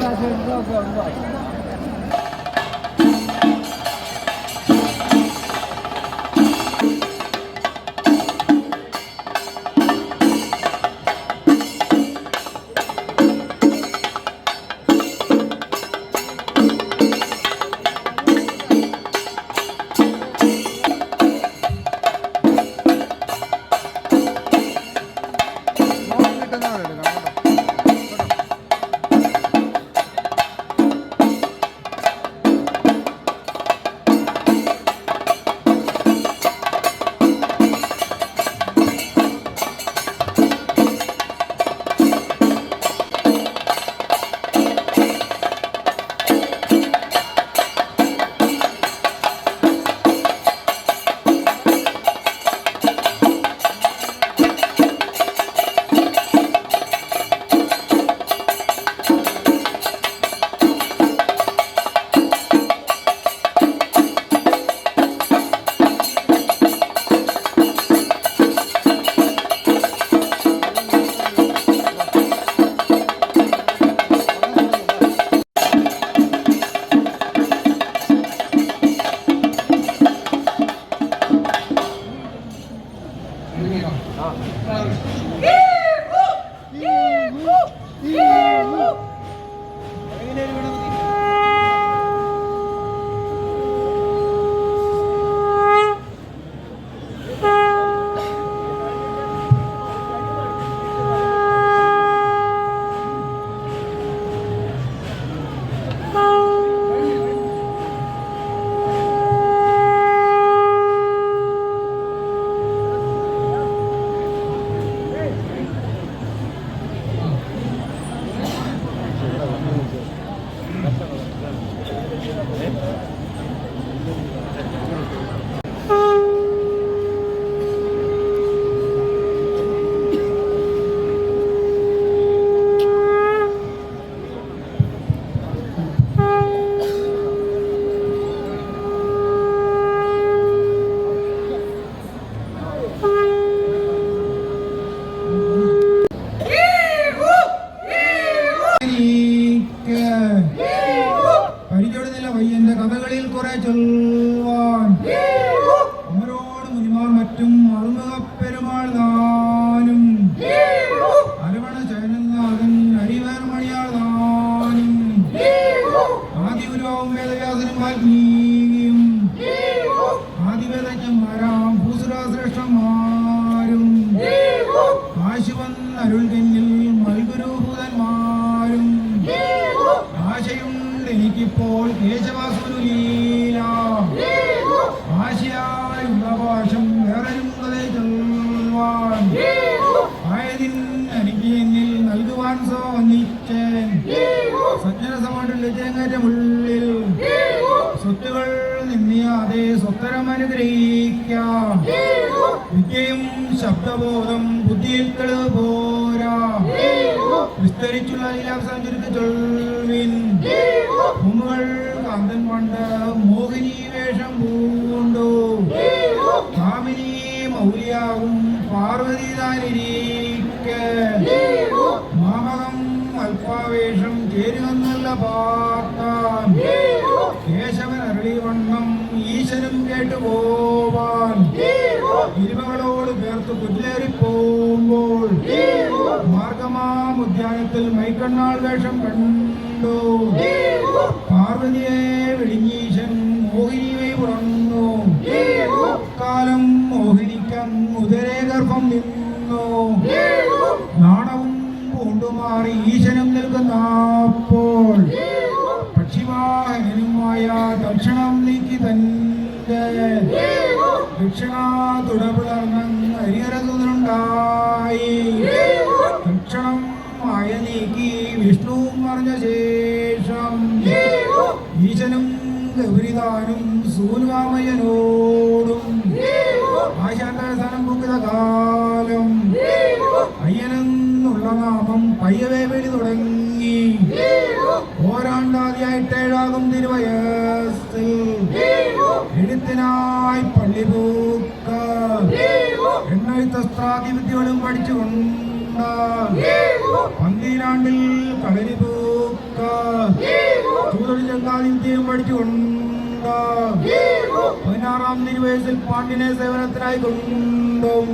Rasulullah. Oh. Um. Bye. അനുഗ്രഹിക്കാം വിദ്യയും ശബ്ദബോധം ബുദ്ധിയിൽ തെളിവ് പോരാ വിസ്തരിച്ചുള്ള ലീലാവസാനം ചുരുക്കി ചൊൽവിൻ. ഭൂമുകൾ കാന്തൻ പണ്ട് മോഹിനി വേഷം പൂണ്ടു. കാമിനി മൗലിയാകും പാർവതി താനിരിക്കെ മാമകം അല്പാവേഷം ചേരുവെന്നല്ല പാർത്താൻ കേട്ടുപോവാൻ ഇരുമകളോട് ചേർത്ത് കുറ്റിലേറി പോകുമ്പോൾ മാർഗമാം ഉദ്യാനത്തിൽ മൈക്കണ്ണാൾ വേഷം കണ്ടു. പാർവതിയെ വിളിങ്ങീശൻ മോഹിനിയെ ഉണർന്നു കാലം മോഹിനിക്കം ഉദരേ ഗർഭം നിന്നു. നാണവും പൂണ്ടുമാറി ഈശനും നിൽക്കുന്നപ്പോൾ ഓരാണ്ടാതിയായിട്ട് ഏഴാകും തിരുവയസ്സിൽ. എഴുത്തിനായി പള്ളി പൂക്ക എണ്ണഴുത്തസ്ത്രാതിവിദ്യകളും പഠിച്ചുകൊണ്ട്. പന്തിരാണ്ടിൽ കളരി പൂക്ക ചൂതടി ചങ്കാദിത്യം പഠിച്ചുകൊണ്ട്. പതിനാറാം തിരുവയസ്സിൽ പാണ്ഡിനെ സേവനത്തിനായി കൊണ്ടും.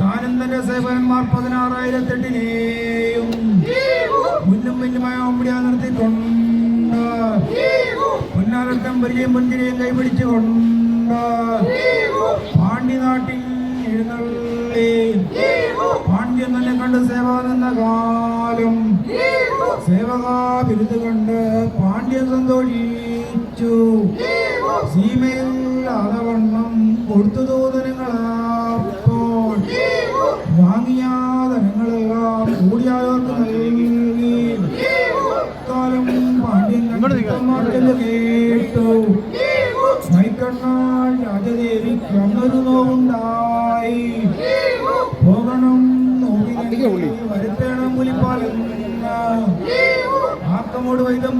താനന്ദന്റെ സേവനന്മാർ സേവകന്മാർ പരിചയം പുഞ്ചിരിയും കൈപിടിച്ചുകൊണ്ട് പാണ്ഡ്യനാട്ടിൽ എഴുന്നള്ളി. പാണ്ഡ്യൻ തന്നെ കണ്ട് സേവ നിന്ന കാലം. സേവകാ ബിരുദ് കണ്ട് പാണ്ഡ്യൻ സന്തോഷിച്ചു. സീമയിൽ അതവണ്ണം കൊടുത്തു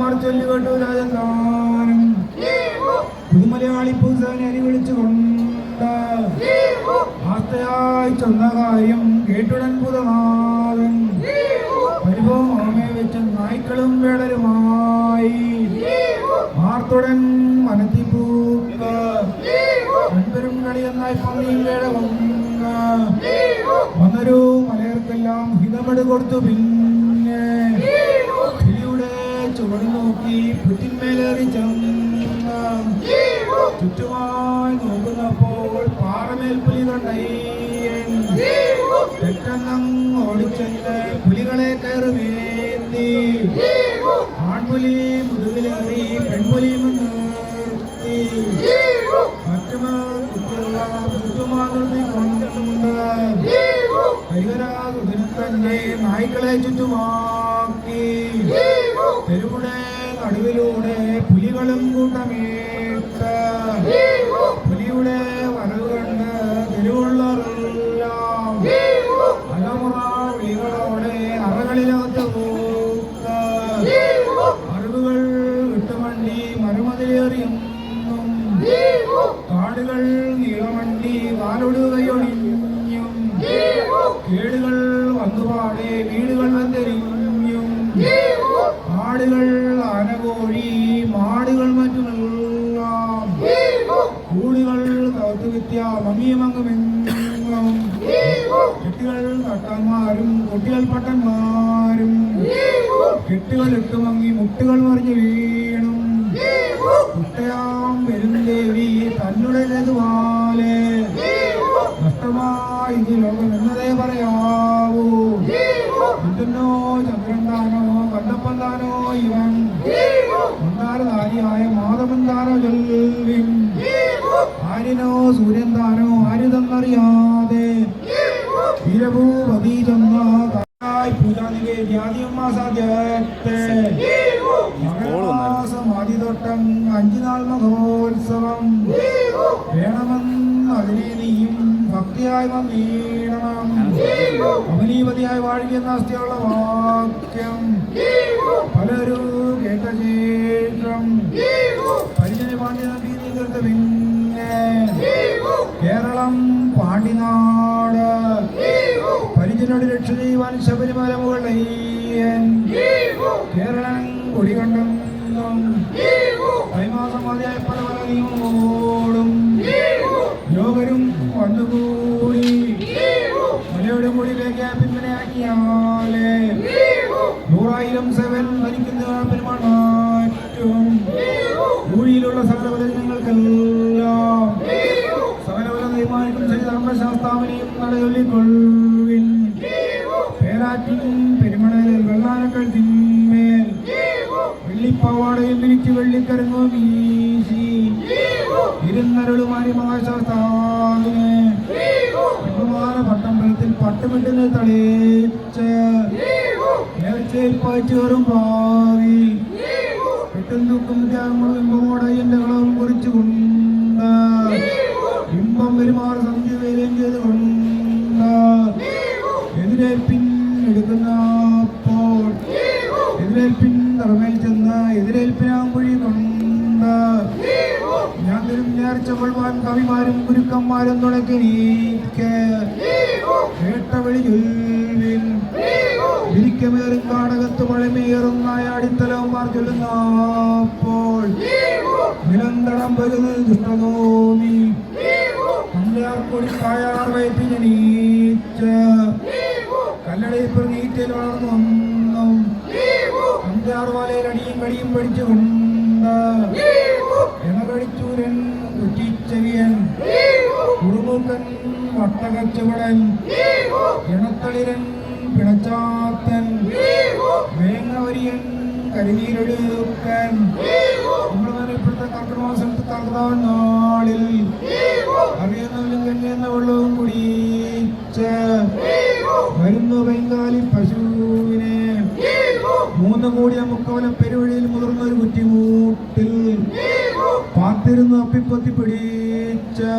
ആക്കമോട് വൈദ്യന്മാർ ചൊല്ലി കേട്ടു പുതുമലയാളി പൂസനെ വിളിച്ചുകൊണ്ട് ആസ്തയായി ചെന്ന കാര്യം കേട്ടുടൻ പുതനാഥൻ. പരിഭവമേ വെച്ച നായ്ക്കളും വേടരുമായി. ആർത്തുടൻ മനത്തിപ്പൂക്ക അൻപരും കളിയെന്നായി പന്നിയും വേട വന്ന് വന്നൊരു മലയർക്കെല്ലാം ഹിതമെട് കൊടുത്തു പിന്നെ ചുവട് നോക്കി പുറ്റിന്മേലേറി ചെന്ന് ചുറ്റുമായി നോക്കുന്നപ്പോൾ പാറമേൽ പുലി കണ്ടയ്യൻ പെട്ടെന്നങ്ങ് ഓടിച്ചെന്ന് പുലികളെ കയറുമേന്തി ആൺപുലി മുതുകിലേറി പെൺപുലി നിർത്തി മറ്റുമാ കുട്ടികളെല്ലാം ചുറ്റുമാ നിർത്തിക്കൊണ്ട് ഹരിഹരാസുരൻ തന്നെ നായ്ക്കളെ ചുറ്റുമാക്കി. തെരുവുടെ നടുവിലൂടെ പുലികളും കൂട്ടമേറ്റ് മങ്ങിയമങ്ങുമെങ്ങും കെട്ടുകൾ തട്ടന്മാരും കുട്ടികൾ പട്ടന്മാരും. കെട്ടുകൾ ഇട്ടുമങ്ങി മുട്ടുകൾ മറിഞ്ഞു വീണും. കുട്ടയാം വരും ദേവി തന്നുടേതുപോലെ നഷ്ടമായി ഇത് ലോകം എന്നതേ പറയാവൂ. എന്തെന്നോ ചന്ദ്രന്താനോ കണ്ടപ്പന്താനോ ഇവൻ. മന്ദാരധാരിയായ മാധവന്താനോ താനോ ചൊല്ലിൻ ആര്യനോ സൂര്യൻ താനോ ആരുതെന്നറിയാതെ വീരഭൂപതി ചെന്ന കായി പൂജാനികെ വ്യാധിയമ്മ സാധ്യത്തെ മകരമാസം ആദിതൊട്ടം അഞ്ചു നാൾ മഹോത്സവം. വേണമെന്ന് അതിനെ നീയും ഭക്തിയായി വന്നിടണം അവനീപതിയായി വാഴുകയെന്ന അസ്ഥിയുള്ള വാക്യം. പലരും കേട്ട ശേഷം. പരിചയ പാണ്ഡ്യ കേരളം പാണ്ടിനാട് പരിചനോട് രക്ഷ ചെയ്യുവാൻ ശബരിമല മുകളയ്യൻ കേരളം പല പല നിയമങ്ങളോടും യോഗരും വന്നുകൂടി. മലയുടെ മുടിയിലേക്ക് പിന്മനയാക്കിയാലേ നൂറായിരം സെവൻ ഭരിക്കുന്ന പെരുമാൾ ഭൂമിയിലുള്ള സകല വചനങ്ങൾക്കെല്ലാം ധർമ്മശാസ്താവിനെയും നടയൊല്ലിക്കൊള്ളുവിൻ പേരാറ്റിൻ പെരുമണലിൽ വെള്ളാനക്കൾ തിന്മേൽ വെള്ളിപ്പാവാടയിൽ വിരിച്ച് വെള്ളിക്കരങ്ങോ വീശി ഇരുന്നരുളുമാരി മഹാശാസ്താവിനെ ബഹുമാന പട്ടമ്പലത്തിൽ പട്ടുമിട്ടുന്ന തളേച്ച് നേർച്ചയിൽ പാച്ചേറും പാവി. കെട്ടും തൂക്കും ത്യാഗങ്ങളും ഇമ്പമോടെ എന്റെ കളവും കുറിച്ചുകൊണ്ട് ഇമ്പം പെരുമാറ് ചെയ്തുകൊണ്ട് എതിരേൽപ്പിൻ എടുക്കുന്ന അപ്പോൾ എതിരേൽപ്പിൻ തറമേൽ ചെന്ന് എതിരേൽപ്പിനാം കുഴി കൊണ്ട് ഞാൻ തരും നേർച്ച കൊള്ളുവാൻ കവിമാരും ഗുരുക്കന്മാരും തുടക്കി നീക്ക് കേട്ട വഴി ചൊല്ലിൻ ഇരിക്കമേറും കാടകത്ത് മഴമേറും നായാടിൻ ദൂതന്മാർ ചൊല്ലുന്നപ്പോൾ നിരന്തരം വരുന്നത് ദുഷ്ടനോമി അഞ്ചാർക്കൊടി കായാർ വയറ്റിനീച്ച് കല്ലടയിൽ നീറ്റിൽ വളർന്നു വന്നും അഞ്ചാറ് വലയിൽ അടിയും കടിയും പഠിച്ചുകൊണ്ട് ഇണകടിച്ചൂരൻ കുറ്റിച്ചെവിയൻ കുറുമുക്കൻ വട്ടകച്ചുവടൻ ഇണത്തളിരൻ പിണച്ചാത്തൻ വേങ്ങവരിയൻ കരിനീരെടുക്കൻ നമ്മൾ മനപ്പെടുത്ത കർക്കമാസത്ത് കർത്താൻ നാളിൽ അറിയുന്നവരും കഴിയുന്ന വെള്ളവും കുടിച്ച് വരുന്നു ബംഗാളി പശുവിനെ മൂന്ന് കോടി മുക്കവല പെരുവഴിയിൽ മുതിർന്ന ഒരു കുറ്റിമൂട്ടിൽ പാത്തിരുന്ന് അപ്പിപ്പത്തി പിടിച്ച്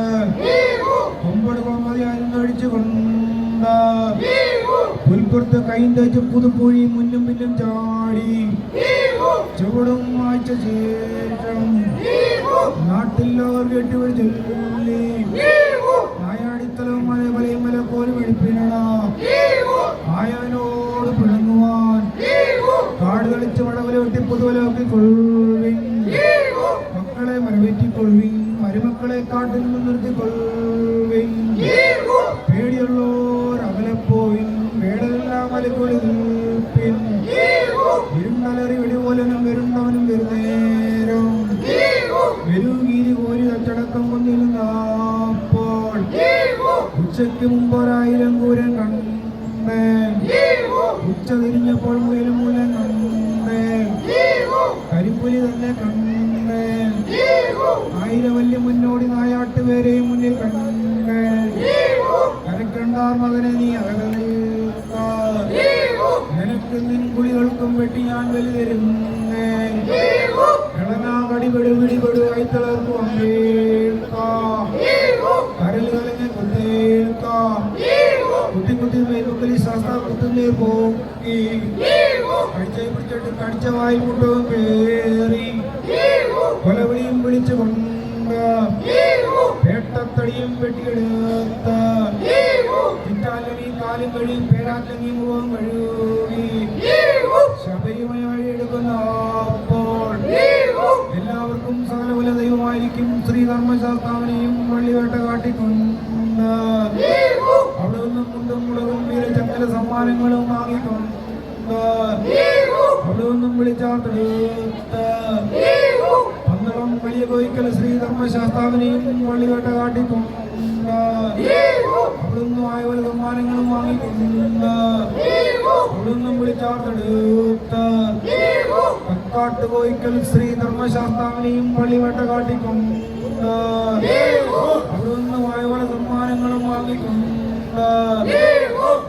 കൊമ്പട് കൊമ്പതി അരുന്നൊഴിച്ചു കൊണ്ട് പുൽപ്പുറത്ത് കൈന്തച്ച് പുതുപ്പൊഴി മുന്നും പിന്നും ചാടി. ചുവടും വായിച്ച ശേഷം കെട്ടിവഴി ചൊല്ലി. നായാടിത്തലവും മഴ വലയും മല പോലും വെളുപ്പിനട ആയവനോട് പിണങ്ങുവാൻ. കാട് കളിച്ച് മടവല വെട്ടി പുതുവലാക്കി കൊള്ളുവിൻ. മക്കളെ മരവേറ്റിക്കൊള്ളുവിൻ. മരുമക്കളെ കാട്ടിൽ നിന്ന് നിർത്തിക്കൊള്ളുവിൻ. അകലെപ്പോയിൻ നിൽപ്പിൻ ഇരുണ്ടലറി വെടിപോലനും വരുന്നവനും വരുന്നേരം. വെരുകീരി കോരി അച്ചടക്കം കൊന്നിരുന്നപ്പോൾ. ഉച്ചയ്ക്ക് മുമ്പ് ഒരായിരം കൂരൻ കണ്ടേ ഉച്ച തിരിഞ്ഞപ്പോൾ മുയലും മൂലം കണ്ടേ കരിമ്പുലി തന്നെ കണ്ടേ ആയിരം വല്യ മുന്നോടി നായാട്ട് പേരെയും മുന്നിൽ കണ്ടേ കരക്കണ്ടാർ മകനെ നീ അകലേക്ക നിനക്ക് നിൻ കുളികൾക്കും വെട്ടി ഞാൻ വലുതരുന്നേ കടിപെടു പിടിപെടു കൈത്തളർന്നു വന്നേക്ക കരൽ കലങ്ങി കുത്തേക്ക കുത്തി കുത്തി മേൽമുക്കലി ശാസ്ത്ര കുത്തുന്നേ പോക്കി. കടിച്ചായി പിടിച്ചിട്ട് കടിച്ച വായി മുട്ടവും കേറി. കൊലവിളിയും വിളിച്ചു കൊണ്ട് പേട്ടത്തടിയും വെട്ടിയെടുത്ത്. ചിറ്റാലങ്ങി കാലും കഴിയും പേരാറ്റങ്ങി മുഖം കഴുകി ശബരിമല വഴിയെടുക്കുന്ന എല്ലാവർക്കും സകലകുല ദൈവമായിരിക്കും ശ്രീധർമ്മശാസ്താവിനെയും വള്ളിവേട്ട കാട്ടിക്കൊണ്ട്. അവിടെ നിന്നും കുണ്ടും മുളകും വീരചക്കല സമ്മാനങ്ങളും വാങ്ങിക്കൊണ്ട്. അവിടെ നിന്നും വിളിച്ചാർത്തെടുത്ത് പന്തളം വലിയ കോയിക്കൽ ശ്രീ ധർമ്മശാസ്താവിനെയും വള്ളിവേട്ട കാട്ടിക്കൊണ്ട്. അവിടുന്ന് ആയവല സമ്മാനങ്ങളും വാങ്ങിക്കൊണ്ട് അവിടുന്ന് വിളിച്ചാർത്തെടുത്ത്. കക്കാട്ട് കോയിക്കൽ ശ്രീധർമ്മശാസ്താവിനെയും പള്ളിവട്ട കാട്ടിക്കൊണ്ട്. അവിടുന്ന് ആയവല സമ്മാനങ്ങളും വാങ്ങിക്കൊണ്ട്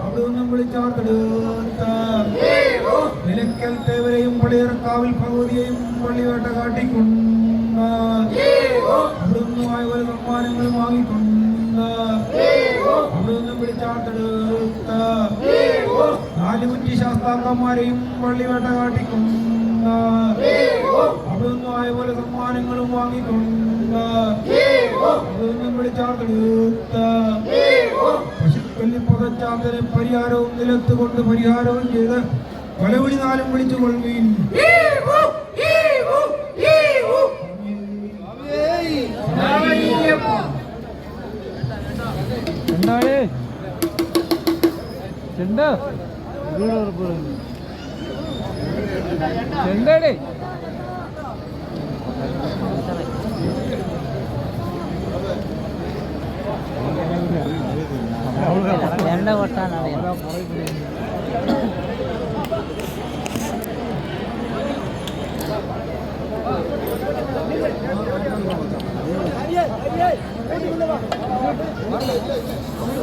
അവിടുന്ന് വിളിച്ചാർത്തെടുത്ത്. നിലയ്ക്കൽ തേവരെയും പള്ളിയറക്കാവിൽ ഭഗവതിയെയും പള്ളിവേട്ട കാട്ടിക്കൊണ്ട്. അവിടുന്ന് ആയവല സമ്മാനങ്ങളും വാങ്ങിക്കൊണ്ട് അവിടുന്ന് പിടിച്ചാർത്തെടുത്ത് നാലുകുറ്റി ശാസ്താക്കന്മാരെയും പള്ളിവേട്ട കാട്ടിക്കൊണ്ട് അവിടുന്ന് ആയപോലെ സമ്മാനങ്ങളും വാങ്ങിക്കൊണ്ട് അവിടുന്ന് പിടിച്ചാർത്തെടുത്ത് പശുക്കല്ലി പുതച്ചാന്തനെ പരിഹാരവും നിലത്തുകൊണ്ട് പരിഹാരവും ചെയ്ത് കൊലവിളി നാലും വിളിച്ചു കൊള്ളുകയും ரெண்டாடு ரெண்டா இருபது போகிறாங்க ரெண்டாடு ரெண்டா ஓட்டான் Hey, hey, 何だい?